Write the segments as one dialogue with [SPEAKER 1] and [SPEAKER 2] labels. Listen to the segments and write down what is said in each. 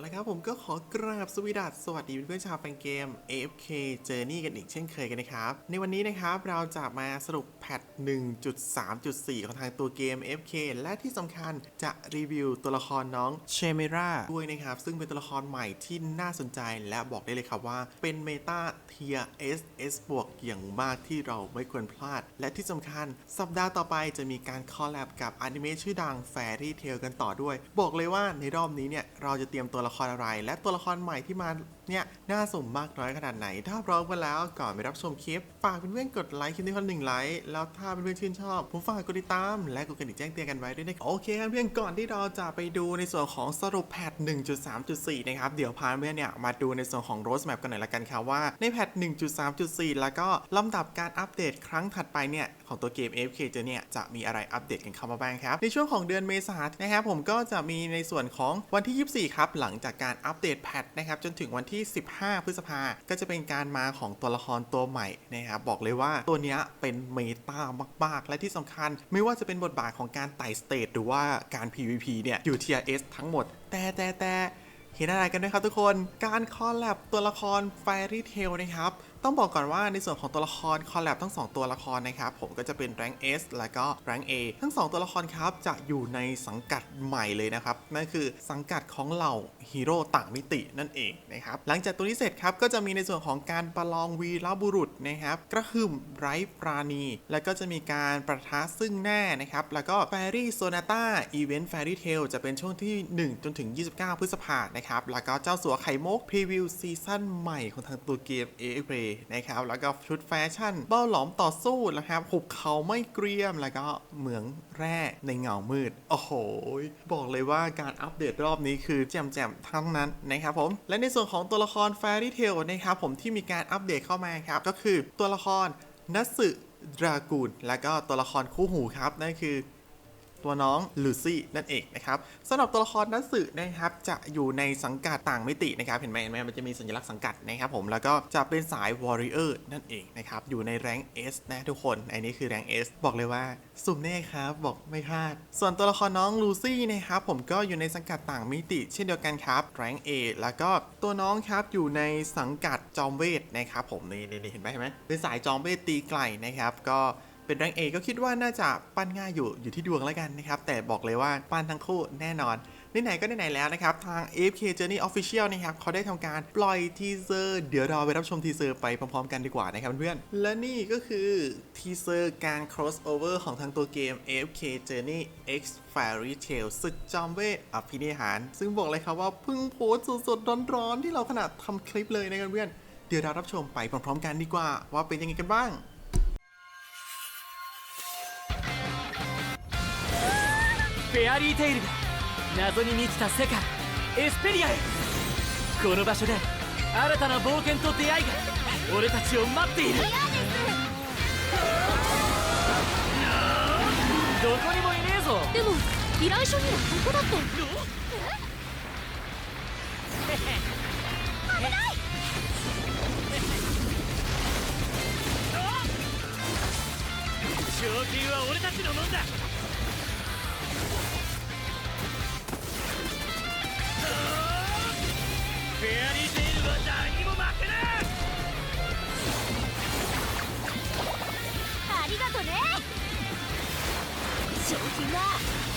[SPEAKER 1] ละครับผมก็ขอกราบสวีดัสสวัสดีเพื่อนๆชาวแฟนเกม AFK Journey กันอีกเช่นเคยกันนะครับ ในวันนี้นะครับเราจะมาสรุปแพท 1.3.4 ของทางตัวเกม AFK และที่สำคัญจะรีวิวตัวละครน้องเชเมราด้วยนะครับ ซึ่งเป็นตัวละครใหม่ที่น่าสนใจและบอกได้เลยครับว่า เป็นเมตาเทีย S S บวกอย่างมากที่เราไม่ควรพลาด และที่สำคัญสัปดาห์ต่อไปจะมีการคอลแลบกับอนิเมะชื่อดัง Fairy Tail กันต่อด้วย บอกเลยว่าในรอบนี้เนี่ยเราจะเตรียมตัวละครอะไร และตัวละครใหม่ที่มาเนี่ยน่าสมมากน้อยขนาดไหน ถ้าพร้อมกันแล้วก่อนไปรับชมคลิป ฝากเพื่อนๆกดไลค์คลิปนี้คนหนึ่งไลค์แล้วถ้าเพื่อนๆชื่นชอบ ผมฝากกดติดตาม และกดกระดิ่งแจ้งเตือนกันไว้ด้วยนะครับโอเคครับเพื่อนก่อนที่เราจะไปดูในส่วนของสรุปแพท 1.3.4 นะครับ เดี๋ยวพาเพื่อนเนี่ยมาดูในส่วนของ road map กันหน่อยละกันครับว่าในแพท 1.3.4 แล้วก็ลำดับการอัปเดตครั้งถัดไปเนี่ยของตัวเกม AFK เจอเนี่ยจะมีอะไรอัปเดตกันเข้ามาบ้างครับ ในช่วงของเดือนเมษายนนะครับผมก็จะมีในส่วนของวันที่ 24 ครับ หลังจากการอัปเดตแพทนะครับจนถึงวันที่ 15 พฤษภาก็จะเป็นการมาของตัวละครตัวใหม่นะครับบอกเลยว่าตัวนี้เป็นเมตามาก ๆ และที่สำคัญ ไม่ว่าจะเป็นบทบาทของการไต่สเตจหรือว่าการ PVP เนี่ยอยู่ TRS ทั้งหมด แต่แต่แต่เห็นอะไรกันไหมครับทุกคน การคอลแลบตัวละคร Fairy Tail นะครับ ต้องบอกก่อนว่าในส่วนของตัวละครคอลแลบทั้ง 2 ตัวละครนะครับผมก็จะเป็น Rank S แล้วก็ Rank A ทั้ง 2 ตัวละครครับจะอยู่ในสังกัดใหม่เลยนะครับนั่นคือสังกัดของเหล่าฮีโร่ต่างมิตินั่นเองนะครับหลังจากตัวนี้เสร็จครับก็จะมีในส่วนของการประลองวีรบุรุษนะครับกระหึ่มไร้ปราณี แล้วก็จะมีการประทะซึ่งหน้านะครับแล้วก็ Fairy Sonata Event Fairy Tail จะเป็นช่วงที่ 1 จนถึง 29 พฤษภาคมนะครับแล้วก็เจ้าสัวไข่มุกพรีวิวซีซั่นใหม่ของทางตัวเกม AFK นะครับแล้วก็ชุดแฟชั่น เบ้าหลอมต่อสู้นะครับหุบเขาไม่เกรียมแล้วก็เหมืองแร่ในเงามืด โอ้โห บอกเลยว่าการอัปเดตรอบนี้คือแจ่มๆทั้งนั้นนะครับผมและในส่วนของตัวละคร Fairy Tail นะครับผมที่มีการอัปเดตเข้ามาครับก็คือตัวละครนัสึดรากูลแล้วก็ตัวละครคู่หูครับนั่นคือ ตัวน้องลูซี่นั่นเองนะครับสำหรับตัวละครนัสึนะครับจะอยู่ในสังกัดต่างมิตินะครับเห็นไหมเห็นไหมมันจะมีสัญลักษณ์สังกัดนะครับผมแล้วก็จะเป็นสายวอริเออร์นั่นเองนะครับอยู่ในแรง S นะทุกคนอันนี้คือแรง S บอกเลยว่าสุ่มแน่ครับบอกไม่พลาด ส่วนตัวละครน้องลูซี่นะครับผมก็อยู่ในสังกัดต่างมิติ เช่นเดียวกันครับแรง A แล้วก็ตัวน้องครับอยู่ในสังกัดจอมเวทนะครับผมนี่นี่เห็นไหมเห็นไหมเป็นสายจอมเวทตีไกลนะครับก็ เป็นแรงเอก็คิดว่าน่าจะปั้นง่ายอยู่อยู่ที่ดวงแล้วกันนะครับ แต่บอกเลยว่าปั้นทั้งคู่แน่นอนไหนๆก็ไหนๆแล้วนะครับ ทาง AFK Journey Official นะครับเขาได้ทำการปล่อยทีเซอร์ เดี๋ยวเราไปรับชมทีเซอร์ไปพร้อมๆกันดีกว่านะครับเพื่อนๆและนี่ก็คือทีเซอร์การ crossover ของทางตัวเกม AFK Journey X Fairy Tail ศึกจอมเวทอภินิหาร ซึ่งบอกเลยครับว่าเพิ่งโพสสดๆร้อนๆ ที่เราขนาดทำคลิปเลยนะครับเพื่อนเดี๋ยวเรารับชมไปพร้อมๆกันดีกว่า ว่าเป็นยังไงกันบ้าง
[SPEAKER 2] フェアリーテイルが謎に満ちた世界エスペリアへ。この場所で新たな冒険と出会いが俺たちを待っている。どこにもいねえぞ。
[SPEAKER 3] でも依頼書にはここだっ？て
[SPEAKER 2] 賞金は俺たちのもんだ
[SPEAKER 3] ありがとね。賞金は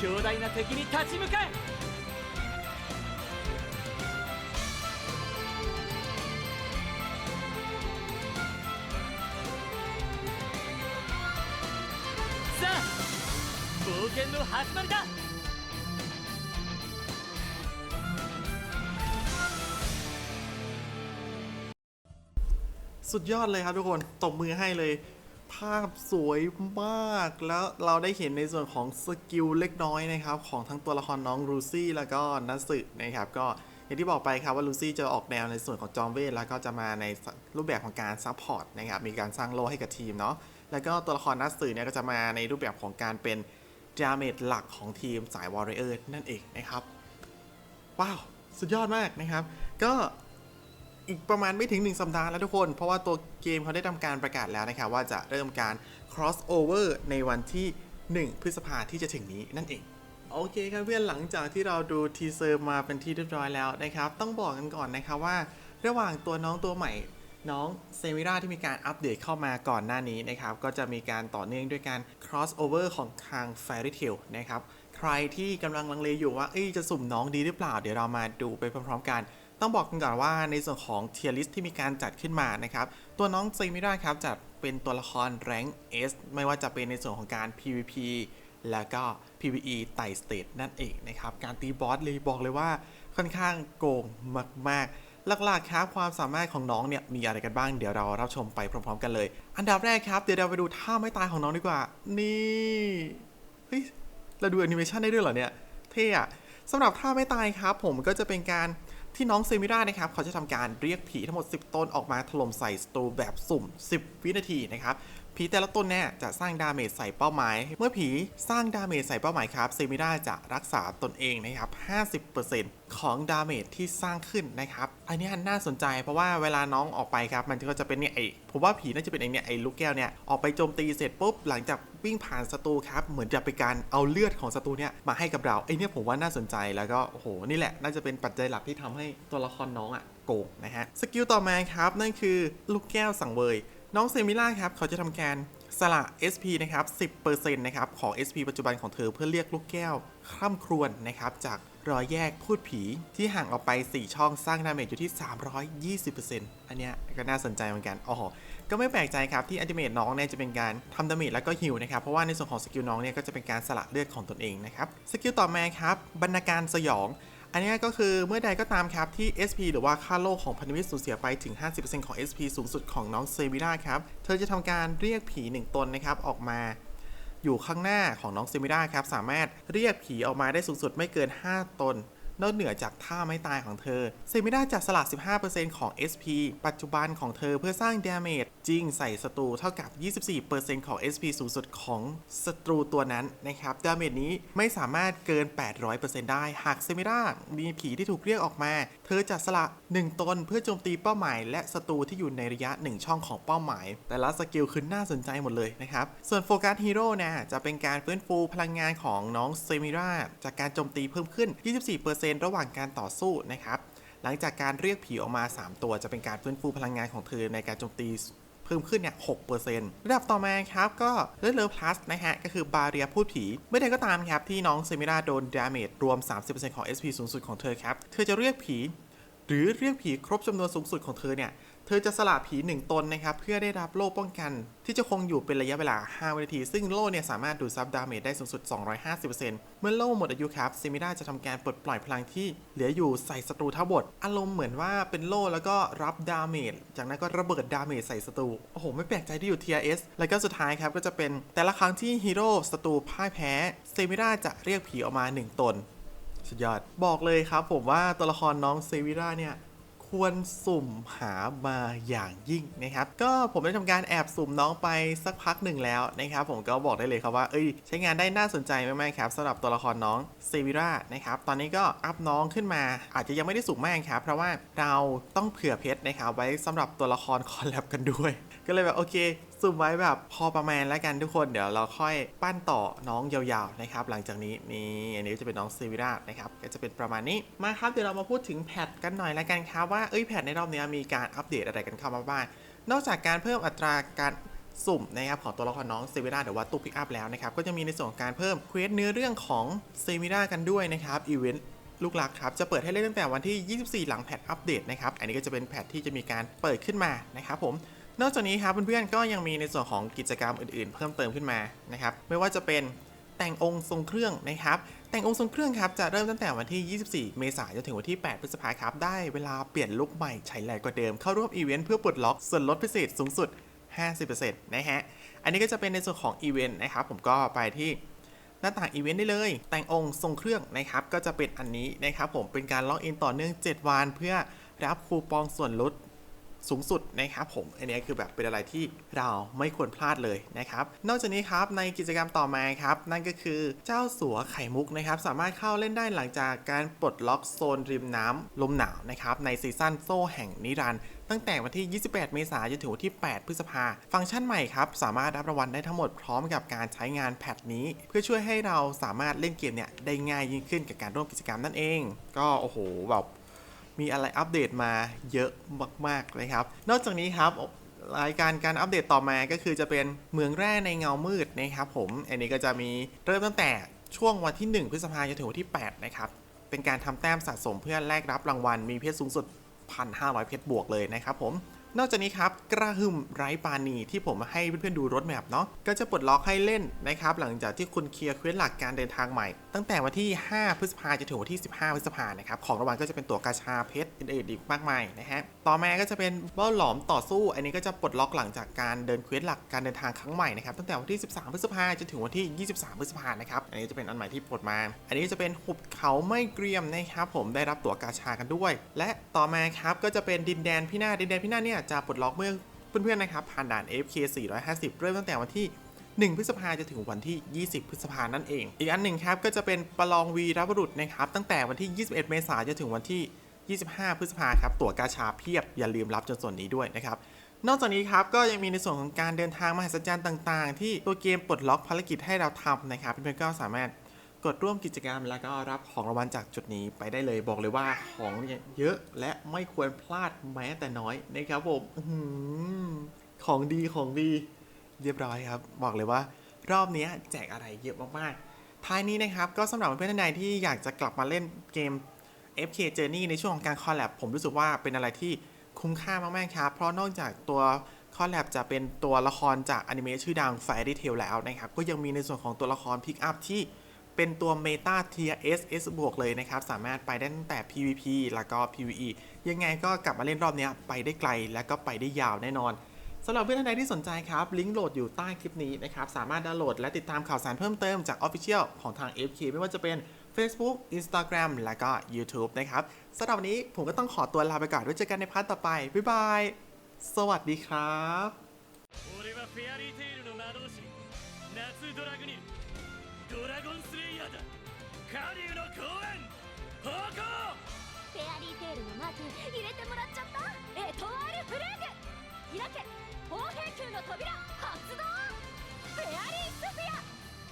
[SPEAKER 2] 強大な敵に立ち向かえさあ冒険の始まりだ
[SPEAKER 1] สุดยอดเลยครับทุกคน ตบมือให้เลย ภ าพสวยมาก แล้วเราได้เห็นในส่วนของสกิลเล็กน้อยนะครับ ของทั้งตัวละครน้องรูซี่แล้วก็นัสึนะครับ ก็อย่างที่บอกไปครับว่าลูซี่จะออกแนวในส่วนของจอมเวทแล้วก็จะมาในรูปแบบของการซัพพอร์ตนะครับ มีการสร้างโลให้กับทีมเนาะแล้วก็ตัวละครนัตสึเนี่ยก็จะมาในรูปแบบของการเป็นดาเมจหลักของทีมสายวอริเออร์นั่นเองนะครับ ว้าว สุดยอดมากนะครับ ก็ อีกประมาณไม่ถึง 1 สัปดาห์แล้วทุกคน เพราะว่าตัวเกมเขาได้ทำการประกาศแล้วนะครับ ว่าจะเริ่มการ cross over ในวันที่ 1 พฤษภาที่จะถึงนี้นั่นเองโอเคครับเพื่อนหลังจากที่เราดูทีเซอร์มาเป็นที่เรียบร้อยแล้วนะครับ ต้องบอกกันก่อนนะครับว่า ระหว่างตัวน้องตัวใหม่น้องเซมิราที่มีการอัปเดตเข้ามาก่อนหน้านี้นะครับ ก็จะมีการต่อเนื่องด้วยการ cross over ของทาง Fairy Tail นะครับ ใครที่กำลังลังเลอยู่ว่าจะสุ่มน้องดีหรือเปล่า เดี๋ยวเรามาดูไปพร้อมๆกัน ต้องบอกกันก่อนว่าในส่วนของ tier list ที่มีการจัดขึ้นมานะครับ ตัวน้องเซมิราครับจัดเป็นตัวละคร rank S ไม่ว่าจะเป็นในส่วนของการ PVP แล้วก็ PVE ไต่สเตทนั่นเองนะครับ การตีบอสเลยบอกเลยว่าค่อนข้างโกงมาก ๆหลักๆครับความสามารถของน้องเนี่ยมีอะไรกันบ้างเดี๋ยวเรารับชมไปพร้อมๆกันเลย อันดับแรกครับเดี๋ยวเราไปดูท่าไม่ตายของน้องดีกว่า นี่เฮ้ยเราดูแอนิเมชันได้ด้วยเหรอเนี่ยเท่อะสำหรับท่าไม่ตายครับผมก็จะเป็นการ ที่น้องเซมิรานะครับเขาจะทำการเรียกผีทั้งหมด 10 ตนออกมาถล่มใส่สตูแบบสุ่ม 10 วินาทีนะครับ ผีแต่ละตนเนี่ยจะสร้างดาเมจใส่เป้าหมาย เมื่อผีสร้างดาเมจใส่เป้าหมายครับเซมิราจะรักษาตนเองนะครับ 50%ของดาเมจที่สร้างขึ้นนะครับ อันนี้น่าสนใจเพราะว่าเวลาน้องออกไปครับ มันก็จะเป็นเนี่ยไอผมว่าผีน่าจะเป็นไอเนี่ยไอลูกแก้วเนี่ยออกไปโจมตีเสร็จปุ๊บหลังจากวิ่งผ่านศัตรูครับเหมือนจะเป็นการเอาเลือดของศัตรูเนี่ยมาให้กับเราไอเนี่ยผมว่าน่าสนใจแล้วก็โอ้โหนี่แหละน่าจะเป็นปัจจัยหลักที่ทำให้ตัวละครน้องอะโกงนะฮะสกิลต่อมาครับนั่นคือลูกแก้วสังเวย น้องเซมิล่าครับเขาจะทำการสละ SP นะครับ 10%นะครับของ SP ปัจจุบันของเธอเพื่อเรียกลูกแก้วคร่ำครวญนะครับจากรอยแยกพูดผีที่ห่างออกไป 4 ช่องสร้างดาเมจอยู่ที่ 320%อันเนี้ยก็น่าสนใจเหมือนกันอ๋อก็ไม่แปลกใจครับที่อัติเมตน้องเนี่ยจะเป็นการทำดาเมจแล้วก็ฮิวนะครับ เพราะว่าในส่วนของสกิลน้องเนี่ยก็จะเป็นการสละเลือดของตนเองนะครับ สกิลต่อมาครับบรรณาการสยอง อันนี้ก็คือเมื่อใดก็ตามครับที่ SP หรือว่าค่าโลกของพันธมิตรสูญเสียไปถึง 50%ของ SP สูงสุดของน้องเซมิราครับ เธอจะทำการเรียกผี 1 ตนนะครับออกมา อยู่ข้างหน้าของน้องเซมิราครับ สามารถเรียกผีออกมาได้สูงสุดไม่เกิน 5 ตน นอกเหนือจากท่าไม่ตายของเธอ เซมิราจะสละ15%ของ SP ปัจจุบันของเธอเพื่อสร้างดาเมจจริงใส่ศัตรูเท่ากับ 24%ของ SP สูงสุดของศัตรูตัวนั้นนะครับดาเมจนี้ไม่สามารถเกิน 800%ได้ หากเซมิรามีผีที่ถูกเรียกออกมา เธอจะสละ 1 ตนเพื่อโจมตีเป้าหมาย และศัตรูที่อยู่ในระยะ 1 ช่องของเป้าหมาย แต่ละสกิลคือน่าสนใจหมดเลยนะครับ ส่วนโฟกัสฮีโร่นะจะเป็นการฟื้นฟูพลังงานของน้องเซมิราจากการโจมตีเพิ่มขึ้น 24%ระหว่างการต่อสู้นะครับ หลังจากการเรียกผีออกมา 3 ตัวจะเป็นการฟื้นฟูพลังงานของเธอในการโจมตีเพิ่มขึ้นเนี่ย 6%ระดับต่อมาครับ ก็เลือดเลอพลัสนะฮะ ก็คือบาเรียพูดผี เมื่อใดก็ตามครับ ที่น้องเซมิราโดนดาเมจรวม 30%ของ SP สูงสุดของเธอครับ เธอจะเรียกผี หรือเรียกผีครบจำนวนสูงสุดของเธอเนี่ย เธอจะสละผี1ตนนะครับ เพื่อได้รับโล่ป้องกัน ที่จะคงอยู่เป็นระยะเวลา 5 วินาที ซึ่งโล่เนี่ยสามารถดูดซับดาเมจได้สูงสุด 250%เมื่อโล่หมดอายุครับซิมิราจะทำการปลดปล่อยพลังที่เหลืออยู่ใส่ศัตรูทั้งหมดอารมณ์เหมือนว่าเป็นโล่แล้วก็รับดาเมจจากนั้นก็ระเบิดดาเมจใส่ศัตรูโอ้โหไม่แปลกใจที่อยู่ TRS แล้วก็สุดท้ายครับก็จะเป็นแต่ละครั้งที่ฮีโร่ศัตรูพ่ายแพ้เซมิราจะเรียกผีออกมา 1 ตน สุดยอด บอกเลยครับผมว่าตัวละครน้องเซวิราเนี่ย ควรสุ่มหามาอย่างยิ่งนะครับ ก็ผมได้ทำการแอบสุ่มน้องไปสักพักหนึ่งแล้วนะครับ ผมก็บอกได้เลยครับว่าเอ้ยใช้งานได้น่าสนใจมากๆครับสำหรับตัวละครน้องเซวิรานะครับ ตอนนี้ก็อัพน้องขึ้นมาอาจจะยังไม่ได้สูงมากครับ เพราะว่าเราต้องเผื่อเพชรนะครับไว้สำหรับตัวละครคอลแลบกันด้วย ก็เลยแบบโอเค สุ่มไว้แบบพอประมาณแล้วกันทุกคนเดี๋ยวเราค่อยปั้นต่อน้องยาวๆนะครับหลังจากนี้นี่อันนี้จะเป็นน้องซีวิรานะครับก็จะเป็นประมาณนี้มาครับเดี๋ยวเรามาพูดถึงแพทกันหน่อยแล้วกันครับว่าเอ้ยแพทในรอบนี้มีการอัปเดตอะไรกันเข้ามาบ้างนอกจากการเพิ่มอัตราการสุ่มนะครับของตัวละครน้องเซมิราหรือว่าตู้พิกอัพแล้วนะครับก็จะมีในส่วนของการเพิ่มเควสเนื้อเรื่องของเซมิรากันด้วยนะครับอีเวนต์ลูกหลักครับจะเปิดให้เล่นตั้งแต่วันที่ 24 หลังแพทอัปเดตนะครับอันนี้ก็จะเป็นแพทที่จะมีการเปิดขึ้นมานะครับผม นอกจากนี้ครับเพื่อนๆก็ยังมีในส่วนของกิจกรรมอื่นๆ เพิ่มเติมขึ้นมานะครับไม่ว่าจะเป็นแต่งองค์ทรงเครื่องนะครับ แต่งองค์ทรงเครื่องครับจะเริ่มตั้งแต่วันที่ 24 เมษายนจนถึงวันที่ 8 พฤษภาคมครับได้เวลาเปลี่ยนลุคใหม่ใช้แรงกว่าเดิมเข้าร่วมอีเวนต์เพื่อปลดล็อกส่วนลดพิเศษสูงสุด 50%นะฮะอันนี้ก็จะเป็นในส่วนของอีเวนต์นะครับผมก็ไปที่หน้าต่างอีเวนต์ได้เลย แต่งองค์ทรงเครื่องนะครับก็จะเป็นอันนี้นะครับผมเป็นการล็อกอินต่อเนื่อง 7 วันเพื่อรับคูปองส่วนลด สูงสุดนะครับผม อันนี้คือแบบเป็นอะไรที่เราไม่ควรพลาดเลยนะครับ นอกจากนี้ครับในกิจกรรมต่อมาครับ นั่นก็คือเจ้าสัวไข่มุกนะครับ สามารถเข้าเล่นได้หลังจากการปลดล็อกโซนริมน้ำลมหนาวนะครับในซีซั่นโซ่แห่งนิรันด์ตั้งแต่วันที่ 28 เมษายนจนถึงวันที่ 8 พฤษภา ฟังก์ชันใหม่ครับ สามารถรับรางวัลได้ทั้งหมดพร้อมกับการใช้งานแพทนี้ เพื่อช่วยให้เราสามารถเล่นเกมเนี่ยได้ง่ายยิ่งขึ้นกับการร่วมกิจกรรมนั่นเอง ก็โอ้โหแบบ มีอะไรอัปเดตมาเยอะมากๆเลยครับ นอกจากนี้ครับรายการการอัปเดตต่อมาก็คือจะเป็นเมืองแร่ในเงามืดนะครับผม อันนี้ก็จะมีเริ่มตั้งแต่ช่วงวันที่ 1 พฤษภาคมจนถึงวันที่ 8 นะครับ เป็นการทำแต้มสะสมเพื่อแลกรับรางวัลมีเพชรสูงสุด 1,500 เพชรบวกเลยนะครับผม นอกจากนี้ครับกระหึ่มไร้ปานีที่ผมให้เพื่อนๆดูรถแมพเนาะก็จะปลดล็อกให้เล่นนะครับหลังจากที่คุณเคลียร์เควสหลักการเดินทางใหม่ ตั้งแต่วันที่ 5 พฤษภาจนถึงวันที่ 15 พฤษภานะครับของรางวัลก็จะเป็นตัวกาชาเพชรอื่นๆอีกมากมายนะฮะต่อมาก็จะเป็นเบ้าหลอมต่อสู้ อันนี้ก็จะปลดล็อกหลังจากการเดินเควสหลักการเดินทางครั้งใหม่นะครับตั้งแต่วันที่ 13 พฤษภาจนถึงวันที่ 23 พฤษภานะครับอันนี้จะเป็นอันใหม่ที่ปลดมา อันนี้จะเป็นหุบเขาไม่เกรียมนะครับผมได้รับตั๋วกาชากันด้วย และต่อมาครับก็จะเป็นดินแดนพินาศดินแดนพินาศเนี่ยจะปลดล็อกเมื่อเพื่อนๆนะครับผ่านด่าน AFK 450 เริ่มตั้งแต่วันที่ 1 พฤษภาจะถึงวันที่ 20 พฤษภานั่นเอง อีกอันหนึ่งครับก็จะเป็นประลองวีรบุรุษนะครับตั้งแต่วันที่ 21 เมษายนจนถึงวันที่ 25 พฤษภาครับตั๋วกาชาเพียบอย่าลืมรับจนส่วนนี้ด้วยนะครับนอกจากนี้ครับก็ยังมีในส่วนของการเดินทางมหัศจรรย์ต่าง ๆ ที่ตัวเกมปลดล็อกภารกิจให้เราทำนะครับเพื่อนๆก็สามารถ กดร่วมกิจกรรมแล้วก็รับของรางวัลจากจุดนี้ไปได้เลยบอกเลยว่าของเยอะและไม่ควรพลาดแม้แต่น้อยนะครับผมของดีของดีเรียบร้อยครับ บอกเลยว่ารอบนี้แจกอะไรเยอะมากๆ ท้ายนี้นะครับ ก็สำหรับเพื่อนๆท่านใดที่อยากจะกลับมาเล่นเกม FK Journey ในช่วงของการคอลแลบผมรู้สึกว่าเป็นอะไรที่คุ้มค่ามากๆครับ เพราะนอกจากตัวคอลแลบจะเป็นตัวละครจากอนิเมะชื่อดัง Fairy Tail แล้วนะครับ ก็ยังมีในส่วนของตัวละครพิกอัพที่ เป็นตัว Meta Tier S S บวกเลยนะครับ สามารถไปได้ตั้งแต่ PVP แล้วก็ PVE ยังไงก็กลับมาเล่นรอบนี้ไปได้ไกลและก็ไปได้ยาวแน่นอนสำหรับเพื่อนท่านใดที่สนใจครับ ลิงก์โหลดอยู่ใต้คลิปนี้นะครับ สามารถดาวน์โหลดและติดตามข่าวสารเพิ่มเติมจาก Official ของทาง FK ไม่ว่าจะเป็น Facebook Instagram และก็ YouTube นะครับสำหรับวันนี้ผมก็ต้องขอตัวลาไปก่อนไว้เจอกันในพาร์ทต่อไป บ๊ายบาย สวัสดีครับ
[SPEAKER 2] ドラゴンスレイヤーだ。カリュウの公園方向
[SPEAKER 3] フェアリーテールのマーク入れてもらっちゃった。エトワールフレーグ開け砲兵級の扉発動！フェアリースフィア！